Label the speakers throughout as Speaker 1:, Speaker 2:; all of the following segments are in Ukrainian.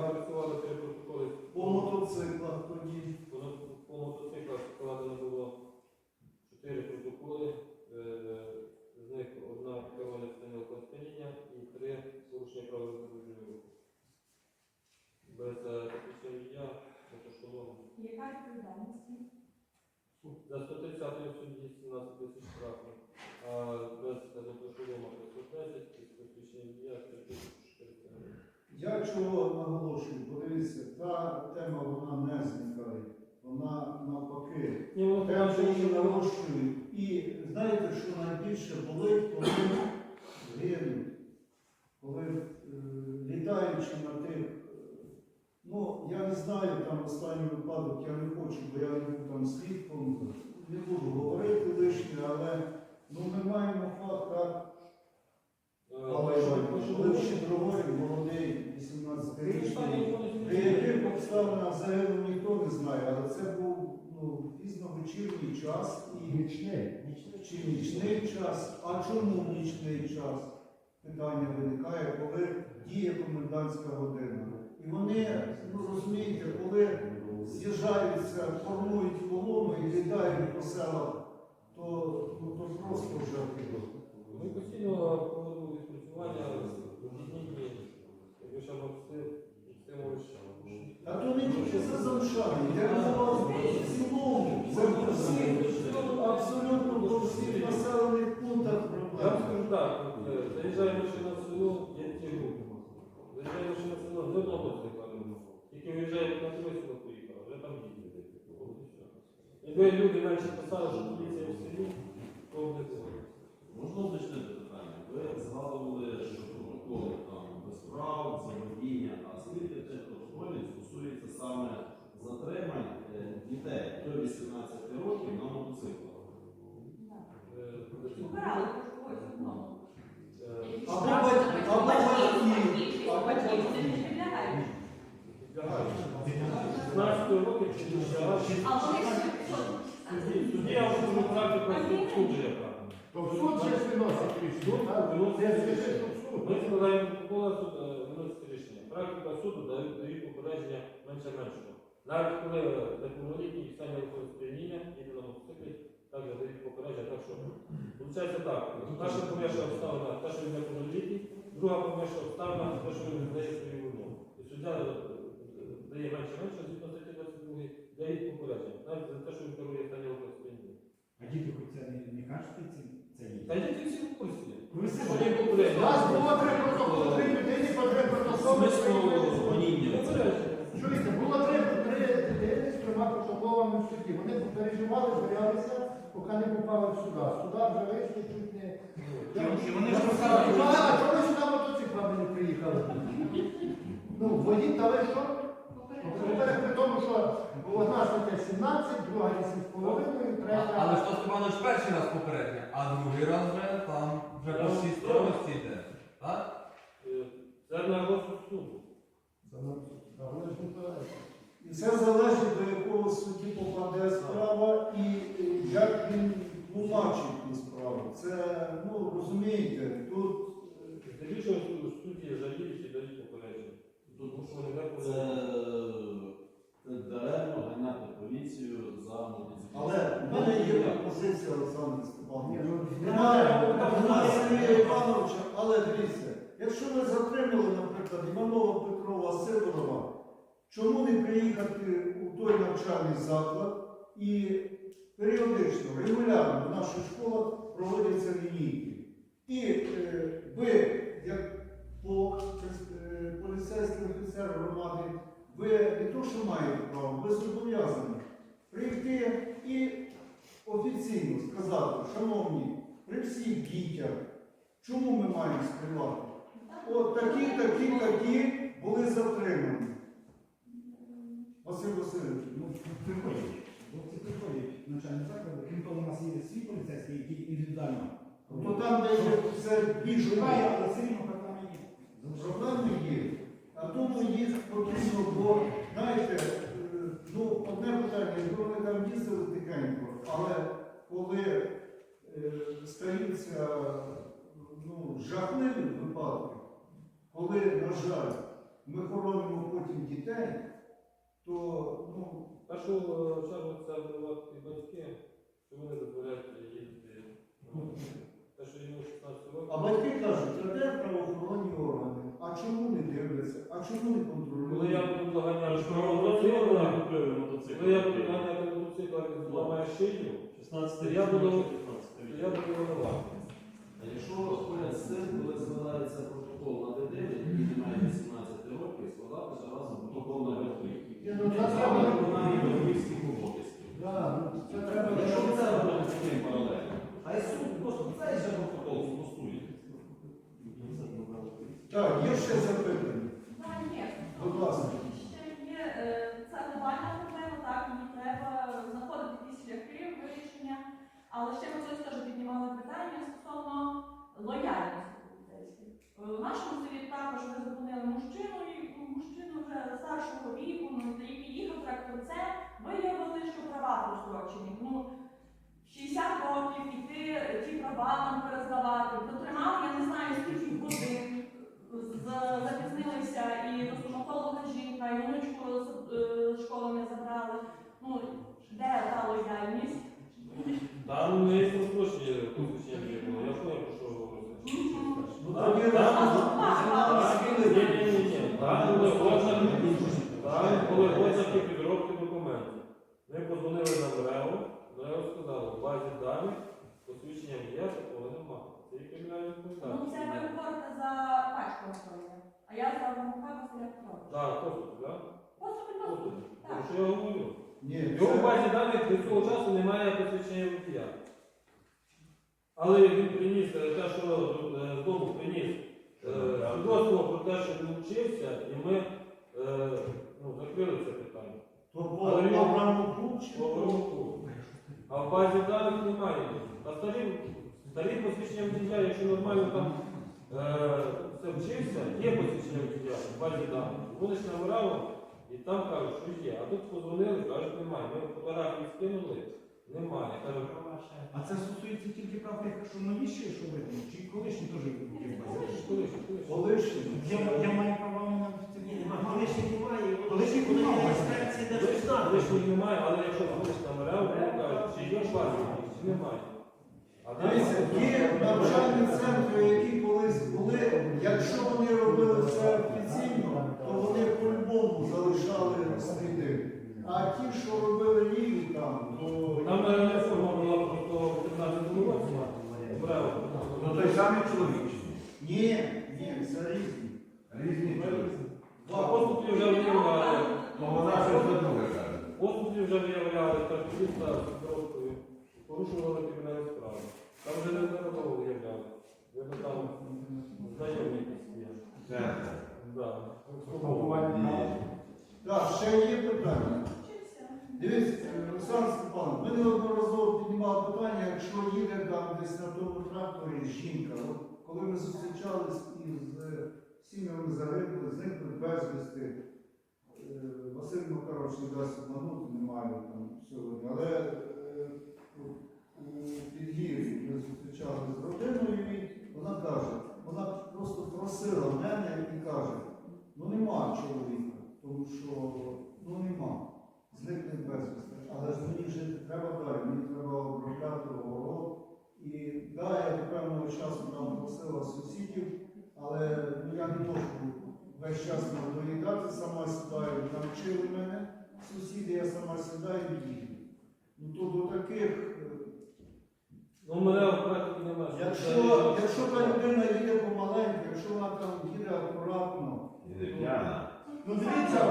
Speaker 1: Зафіксували три протоколи.
Speaker 2: По мотоциклах тоді.
Speaker 1: По мотоциклах складено було чотири протоколи. З них одна кероване станілка сп'яніння і три порушення правил дорожнього руху. Без технічного мотошолому.
Speaker 3: Яка відповідальність?
Speaker 1: За 130 судді 17 тисяч штрафів, а без мотошолома 510 і з технічного водія 3400 гривень.
Speaker 2: Я чого наголошую? Подивіться, та тема вона не зникає. Вона навпаки. Прям
Speaker 1: там
Speaker 2: її нарощують. І знаєте, що найбільше болить, коли гинуть, коли е, літаючи на тих. е, Ну, я не знаю там останній випадок, я не хочу, бо я не був там свідком, не буду говорити лишнє, але ну, ми маємо факт коли щедроволі молодий 18-річний, при яких обставинах загинув ніхто не знає, але це був ну, пізно вечірній час і
Speaker 4: Нічний.
Speaker 2: чи нічний час. А чому нічний час? Питання виникає, коли діє комендантська година. І вони, ну розумієте, коли з'їжджаються, формують колону і літають по селах, то, ну, то просто вже
Speaker 1: Ми постійно проводимо відпрацювання ще Максимович.
Speaker 2: А то не тільки за замшани, я казав в цілому, абсолютно по всіх населених пунктах
Speaker 1: Я вам
Speaker 2: проблема.
Speaker 1: скажу так, от, е, заїжджає машина в село, є ті групи. Заїжджає машина в село, не одного нема. Тільки виїжджає на село поїхала, вже там їздить. От і все. Якби люди менше писали, що поліція в селі, то б не було.
Speaker 5: Можна уточнити питання? Ви згадували, що протоколи там без прав, за водіння, а скільки тих протоколів стосується саме затримань е, дітей до 18 років на мотоциклах?
Speaker 1: Е,
Speaker 3: Убирали когось одного.
Speaker 1: е,
Speaker 2: Або батьки, або батьки, або
Speaker 3: Батьки, вони
Speaker 2: батьки.
Speaker 3: не підлягають.
Speaker 1: підлягають. 16 років чи більше,
Speaker 3: А вони
Speaker 1: Тоді, я вже можу практику суду яка.
Speaker 4: То в суд ж виносить рішення. так?
Speaker 1: Виносить рішення.
Speaker 4: суд.
Speaker 1: Ми складаємо протоколи, суд е, виносить рішення. Практика суду дає дають попередження менше меншого. Навіть коли неповнолітні в стані алкогольного сп'яніння, їде на мотоциклі, так дають попередження. Так що, виходить так, перша помірша обставина, те, що він неповнолітній, друга помірша обставина, те, що він знає свою вину. І суддя е, дає менше менше, 22, дає попередження. Навіть за те, що він керує в стані алкогольного.
Speaker 4: А діти хоч це не, не кажуть, це, це є.
Speaker 1: Та діти всі в курсі.
Speaker 4: Ви всі
Speaker 1: Вони
Speaker 4: У
Speaker 1: попередження.
Speaker 4: нас було три протоколи, три людини по три протоколи.
Speaker 5: Смисло гоніння.
Speaker 4: Чуєте, було три, три людини з трьома протоколами в суді. Вони переживали, боялися, поки не попали в суд. Суда вже вийшли чуть не.
Speaker 6: І вони ж
Speaker 4: А а чого ви сюди мотоциклами не приїхали? Ну, водій, та ви що? При тому, що одна стаття 17, друга 8,5, третя.
Speaker 6: Але що Степанович перший раз попередньо, а другий раз вже там вже по всій строгості йде. Так?
Speaker 1: Е, Це на розсуд суду.
Speaker 2: І це залежить до якого судді попаде справа і е, як він тлумачить ту справу. Це, ну розумієте, тут е,
Speaker 1: Здебільшого судді жаліють і дають попередження. Тому що вони не
Speaker 5: Це поліцію за мотоциклом.
Speaker 2: але в мене є пропозиція Олександр Степанович.
Speaker 4: ну,
Speaker 2: Немає немає Сергія Івановича, але дивіться, якщо ви затримали, наприклад, Іванова Петрова Сидорова, чому не приїхати у той навчальний заклад і періодично, регулярно в наших школах проводяться лінійки. І е, ви, як полк, е, поліцейський офіцер громади, ви не то, що маєте право, ви зобов'язані прийти і офіційно сказати, шановні, при всіх дітях, чому ми маємо співати? От такі, такі, такі були затримані. Василь Васильович,
Speaker 4: Ну, приходять. Хлопці приходять навчальні заклади. Крім того, у нас є свій поліцейський, який індивідуально.
Speaker 2: то там, де є це більш
Speaker 4: Живає, але все рівно проблеми є.
Speaker 2: Проблеми є. А тому їх потрібно, бо, знаєте, е, ну, одне питання, якби вони там їздили тихенько, але коли е, стаються ну, жахливі випадки, коли, на жаль, ми хоронимо потім дітей, то ну,
Speaker 1: В першу чергу це винувати батьки, що вони дозволяють їздити. ну, Те, що йому 16 років.
Speaker 2: а батьки кажуть, де правоохоронні органи? А чому не дивляться? А чому не контролюють?
Speaker 1: Коли я буду доганяти мотоцикла, коли я буду доганяти мотоцикла, він зламає шию,
Speaker 7: 16
Speaker 1: Я буду- то
Speaker 7: 15
Speaker 1: я буду винувати.
Speaker 5: А якщо поряд з цим, коли складається протокол на дитину, який не має 18 років, складати разом протокол на батьків.
Speaker 4: Ні, ну, це
Speaker 5: Це
Speaker 4: треба-
Speaker 5: виконання батьківських обов'язків.
Speaker 4: Да, ну, це треба
Speaker 5: Якщо це робити таким паралельно, хай суд просто цей же протокол спростує.
Speaker 2: Так, є ще запитання.
Speaker 3: Так, є.
Speaker 2: Будь ласка.
Speaker 3: Ще є е, це глобальна проблема, так, мені треба знаходити якісь шляхи вирішення. Але ще ми колись теж піднімали питання стосовно лояльності поліцейських. Е, В нашому селі також ми зупинили мужчину, і мужчину вже віку, який їхав тракторце, виявили, що права прострочені. Ну, 60 років іти ті права нам перездавати. Дотримали, я не знаю, скільки годин запізнилися і до жінка, і внучку з е, школи не забрали. Ну, де та лояльність?
Speaker 1: Там не є розпочні посвідчення було, я поняв, про що ви говорите.
Speaker 2: Ну,
Speaker 1: Там-
Speaker 2: тоді
Speaker 1: там-
Speaker 2: раз-
Speaker 1: Ні, ні, ні, ні. Там були ознаки, там були ознаки підробки документів. Ми подзвонили на МРЕО, МРЕО сказало, в базі даних посвідчення є, такого немає. Це і кримінальна
Speaker 3: Ну, це
Speaker 1: відповідальність.
Speaker 3: ви говорите за пачку Анатолія. А я за Ванука Василя Петровича.
Speaker 1: Так, поступ, так?
Speaker 3: Поступи,
Speaker 1: Поступ. Про
Speaker 3: Так.
Speaker 1: що я говорю?
Speaker 2: Ні,
Speaker 1: В його
Speaker 2: це-
Speaker 1: базі даних до цього часу немає посвідчення водія. Але він приніс е, те, що е, з дому приніс е, свідоцтво про те, що він вчився, і ми е, закрили це питання.
Speaker 2: То по
Speaker 1: Але він-
Speaker 2: програму чи
Speaker 1: По. А в базі даних немає. А старі, старі посвідчення водія, якщо нормально там е, все вчився, є посвідчення водія в базі даних. Вони ж набирали і там кажуть, що є. А тут позвонили, кажуть, немає. Ми фотографії скинули, немає. Кажуть,
Speaker 7: А це стосується тільки прав тих, що новіші, що видно, чи колишні теж є в базі?
Speaker 1: ж?
Speaker 2: колишні.
Speaker 7: Я, я маю право на
Speaker 8: Колишніх немає,
Speaker 7: Колишніх
Speaker 8: вони
Speaker 7: немає.
Speaker 8: інспекції держузнати.
Speaker 1: Лишніх немає, але якщо на мережу, вони кажуть, чи є чи немає. А
Speaker 2: Дивіться, є навчальні центри, які колись були, якщо вони робили це офіційно, то вони по-любому залишали сліди. А ті, що робили ліві там, то
Speaker 1: Там е, реформа була просто в 15 році. Браво.
Speaker 9: Ну той самий чоловік.
Speaker 2: ні, ні, це різні.
Speaker 9: Різні чоловіки.
Speaker 1: А поступі вже виявляли.
Speaker 9: Ну вона щось за друге каже.
Speaker 1: Поступі вже виявляли тракториста з порушували кримінальну справу. Там вже не неодноразово виявляли. Видно, там знайомі якісь є.
Speaker 9: Це.
Speaker 1: Да.
Speaker 2: Так, ще є питання. Дивіться, Олександр Степанович, ми неодноразово піднімали питання, якщо їде там десь на тому тракторі жінка. От коли ми зустрічались із е, сім'ями загиблих, зникли безвісти, е, Василь Макарович не дасть обманути, немає там сьогодні. Але е, у- Підгір'ї ми зустрічалися з родиною, і вона каже, вона просто просила мене і каже, ну нема чоловіка, тому що ну нема зникне безвісти. Але ж мені жити треба далі, мені треба обробляти огород. І да, я до певного часу там просила сусідів, але ну, я не можу весь час доїдати, сама сідаю, навчили мене сусіди, я сама сідаю і їду. Ну то до таких, е,
Speaker 1: Ну, мене в практиці немає.
Speaker 2: якщо, якщо та людина їде помаленьку, їде акуратно.
Speaker 4: Ну дивіться,
Speaker 1: Ну,
Speaker 4: Дивіться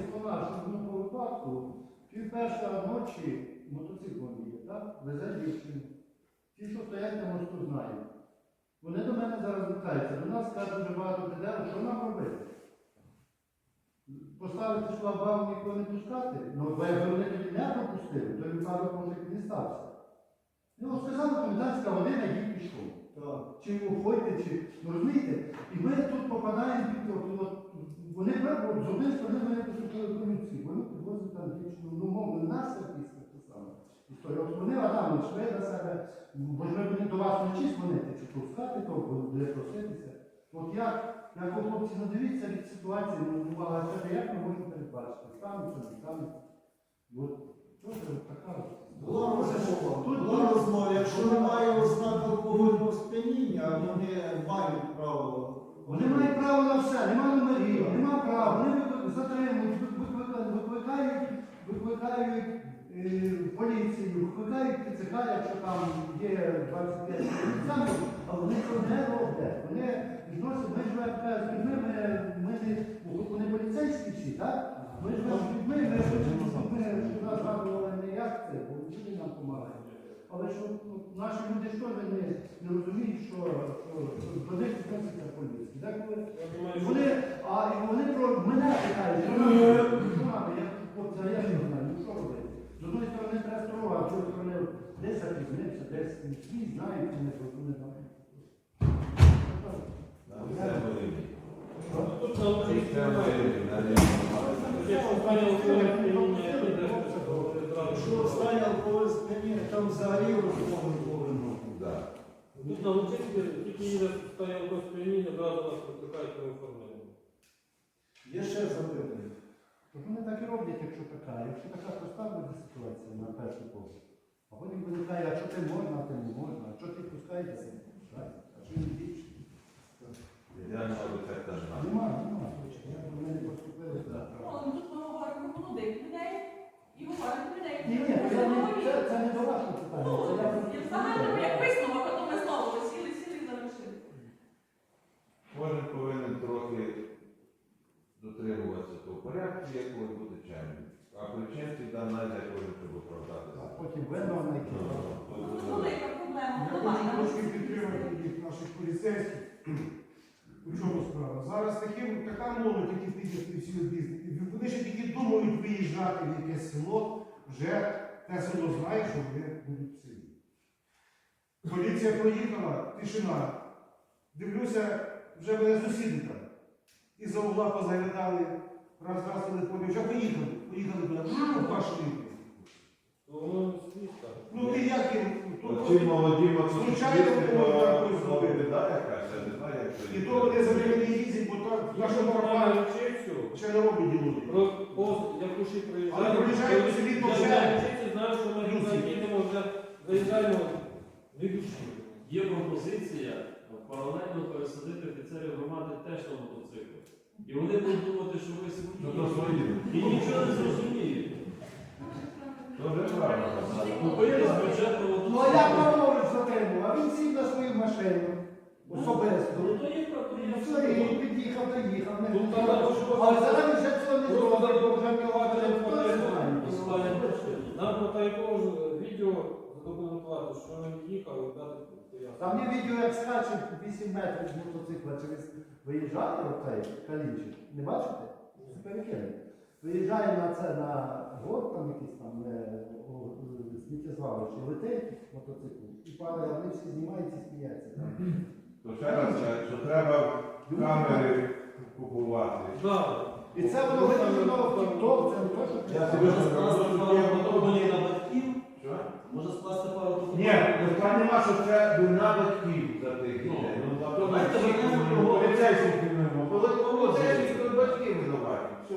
Speaker 4: як вона, що в одному випадку пів перша ночі мотоциклом їде, так? Везе дівчину. Ті, що стоять на мосту, знають. Вони до мене зараз звертаються. До нас кажуть дуже багато кидали, що нам робити? Поставити шлагбаум нікого не пускати? Ну, бо якби вони тоді не пропустили, то випадок може і не стався. Ну, от сказали, комендантська година їх пішов
Speaker 2: так.
Speaker 4: чи уходьте, чи ну, розумієте, і ми тут попадаємо під вони з однієї сторони мене поступили поліції, вони підвозять дівчину, ну мовно, нас після те саме. Історія. От вони Адам йшли до себе, бо ж ми до вас вночі дзвонити, чи пускати, то буде проситися. От як, як ви, хлопці, ну дивіться від ситуації, ну буває, як ми можемо передбачити? Станеться, не станеться.
Speaker 2: Була розмова,
Speaker 4: Тут
Speaker 2: була розмова, якщо немає ознак алкогольного сп'яніння, вони мають право.
Speaker 4: Вони мають право на все, немає номерів, немає права, вони затримують, вик- викли- викликають, викликають е, поліцію, викликають ТЦК, якщо там є 25 поліціянтів, а вони цього не роблять. Вони відносять, ми живемо з людьми, ми, ми вони поліцейські всі, так? Ми людьми, ми ми щоб нас згадували не як це, бо люди нам допомагають. Але що ну, наші люди що ж не, не розуміють, що, до них відноситься
Speaker 1: думаю, що
Speaker 4: вони, а і вони про мене питають, що нам робити? Що нам? Я хлопця, я не знаю, ну що робити? З одної сторони треба строго, а з другої сторони десь запізнився, десь всі знають, вони не знають.
Speaker 1: Тут на То зразу?
Speaker 2: останнє алкогольне сп'яніння, там взагалі розмови повинно.
Speaker 1: Тут на Луцинській тільки їде стає алкогольне сп'яніння, одразу нас викликають на оформлення.
Speaker 2: Є ще запитання.
Speaker 4: От вони так і роблять, якщо така. Якщо така проста буде ситуація на перший погляд. А потім виникає, а що ти можна, а ти не можна, а що ти пускаєшся, так? а що не більше.
Speaker 9: Ідеального рецепта немає.
Speaker 4: Нема, нема. Як би ми не поступили, так.
Speaker 3: Ну, тут ми говоримо про молодих людей і говоримо про людей,
Speaker 4: Ні, ні,
Speaker 3: які
Speaker 4: це не,
Speaker 3: нові.
Speaker 4: це, це не до вашого питання.
Speaker 3: Ну,
Speaker 4: Це я
Speaker 3: і в загальному як висновок, а то ми знову сіли, сіли і залишили.
Speaker 9: Кожен повинен трохи дотримуватися того порядку, якого бути чемним. А да навіть кожен щоб
Speaker 4: А потім вино знайти.
Speaker 3: Тут велика проблема.
Speaker 7: Я хочу трошки підтримати їх, наших поліцейських. У чому справа? Зараз таким, така молодь, які втикли всі бізнес. Вони ще тільки думають виїжджати в якесь село, вже те село знає, що вони будуть в селі. Поліція проїхала, тишина. Дивлюся, вже мене сусіди там. І за угла позаглядали, раз раз телефоні, вже поїхали, поїхали туди, в пошли. Ну і як? Тут-
Speaker 9: Ці молоді
Speaker 7: Звичайно,
Speaker 9: я не знаю, як це
Speaker 7: І то вони за ними не їздять, бо так
Speaker 1: Якщо
Speaker 7: наша
Speaker 1: нормально
Speaker 7: ще не робить діло.
Speaker 1: про пост, як уші приїжджають.
Speaker 7: Але приїжджають у селі, то
Speaker 1: Я
Speaker 7: вже-
Speaker 1: знаю, що ми
Speaker 7: Плюсик.
Speaker 1: туди їдемо, вже заїжджаємо від душі.
Speaker 10: Є пропозиція паралельно пересадити офіцерів громади теж на мотоцикл. І вони будуть думати, що ви
Speaker 9: Ну, то свої.
Speaker 10: І нічого не зрозуміють.
Speaker 9: Дуже правильно.
Speaker 10: Купити з бюджетного
Speaker 4: Ну а як
Speaker 10: мотоцикла.
Speaker 4: Павлович затримав? А він сів на свою машину. Особисто.
Speaker 10: Ну то є
Speaker 4: І все, і під'їхав, доїхав, не
Speaker 1: Тут щоб-
Speaker 4: Але зараз вже цього не зробить, бо вже
Speaker 1: запропонувати
Speaker 4: керувати не хто не.
Speaker 1: Нам такого ж відео задокументувати, що він їхав і дати.
Speaker 4: Там є відео, як скаче 8 метрів з мотоцикла через виїжджає оцей калінчик. Не бачите? Перекине. Виїжджає на це на год, там якийсь там сміттєзвалище, летить мотоцикл і падає, вони всі знімаються і сміються.
Speaker 9: То ще раз, що треба камери купувати.
Speaker 4: І це воно виключено в TikTok, це не то, що
Speaker 9: Я собі
Speaker 5: Може скласти пару на батьків?
Speaker 9: Що?
Speaker 5: Може скласти пару протоколів?
Speaker 9: Ні, питання нема, що це вина батьків за тих дітей. Ну,
Speaker 5: то
Speaker 9: тобто
Speaker 5: давайте вернемо.
Speaker 9: Поліцейських
Speaker 2: в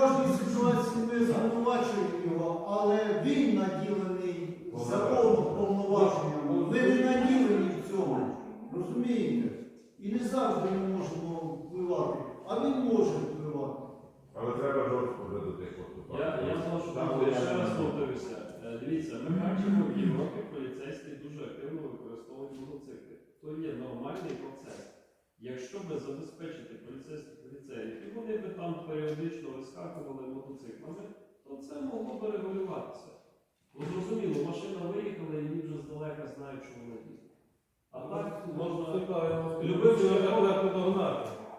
Speaker 2: кожній ситуації ми звинувачуємо його, але він наділений законом повноваженням. Ви не наділені в цьому. Розумієте? І не завжди ми можемо впливати, а він може впливати.
Speaker 9: Але треба жорстко вже до тих поступати.
Speaker 10: Я, я ще раз повторюся. Е, Дивіться, ми бачимо в Європі поліцейські дуже активно використовують мотоцикли. То є нормальний процес. Якщо би забезпечити поліцейських ліцеїв, і вони би там періодично вискакували мотоциклами, то це могло би регулюватися. Ну зрозуміло, машина виїхала і вони вже здалека знають, що вона їде. А так можна
Speaker 1: Цікаво,
Speaker 10: Любив
Speaker 1: що подогнати.